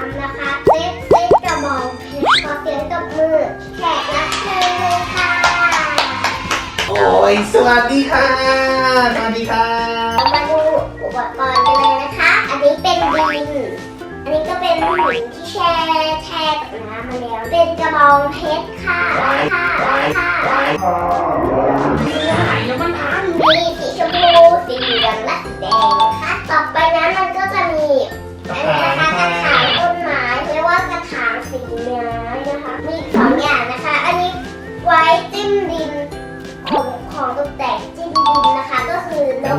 านะคะเล็กเล็กกระบอกขอเสียงตบมือ แขกรับเชิญค่ะ โอ้ยสวัสดีค่ะ สวัสดีค่ะมาดูอุปกรณ์กันเลยนะคะ อันนี้เป็นดิน อันนี้ก็เป็นหินที่แช่แช่กับน้ำมาแล้ว เป็นกระบองเพชรค่ะค่ะค่ะ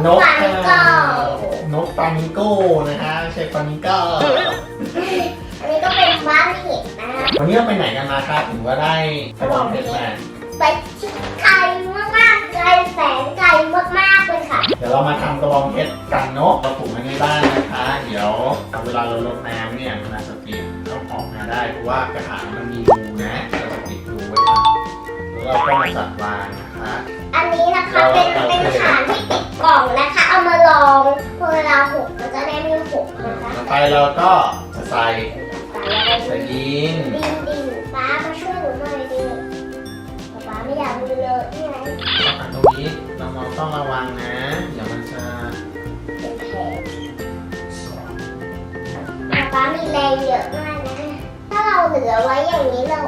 นกนกฟามิงโก้นกฟามิงโก้นะคะไม่ใช่ฟามิงโก้อันนี้ก็เป็นบ้านเห็ดนะคะวันนี้เราไปไหนกันมาครับถึงว่าได้กระบองเพชรมาไปที่ไกลมากๆไกลแสนไกลมากๆเลยค่ะ เดี๋ยวเรามาทำกระบองเพชรกันเนกเราปลูกไว้ในบ้านนะคะ เดี๋ยวเวลาเราลดน้ำเนี่ยมันอาจจะติดต้องออกมาได้เพราะว่ากระถางมันมีรูนะเราจะติดรูไว้ค่ะแล้วเราก็มาจัดวางนะคะ อันนี้นะคะเป็นเป็น เราก็จะใส่ใส่อะไรใส่ดีดินดินดินป้ามาช่วยหนูหน่อยดิป้าไม่อยากมือเลอะนี่ไงตรงนี้เราต้องระวังนะเดี๋ยวมันจะเป็นแผลป้ามีแรงเยอะมากนะถ้าเราเหลือไว้อย่างนี้เรา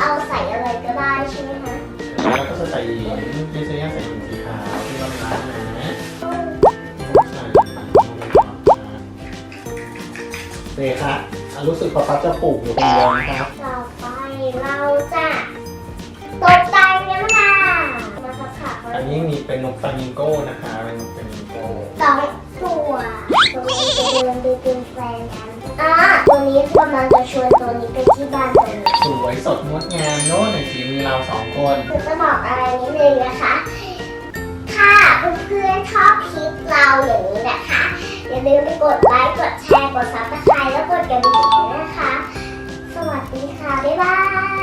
เอาใส่อะไรก็ได้ใช่ไหมคะแล้วก็จะใส่หินที่ใช้ใส่หิน โอเคค่ะอะรู้สึกป๊าป๊าจะปลูกอยู่คนเดียวนะครับต่อไปเราจะตกแต่งกันค่ะมาสักค่ะอันนี้มีเป็นนกฟลามิงโก้นะคะเป็นนกฟลามิงโก้สองตัวตัวนี้จะเดินไปเป็นแฟนกันอ่าตัวนี้กำลังจะชวนตัวนี้ไปที่บ้านตัวนี้ สวยสดงดงามโน้ตในฝีมือเราสองคนคือจะบอกอะไรนิดนึงนะคะ ถ้าเพื่อนๆชอบคลิปเราอย่างนี้นะคะ อย่าลืมไปกดไลค์ กดแชร์ กดซับสไค รต์แ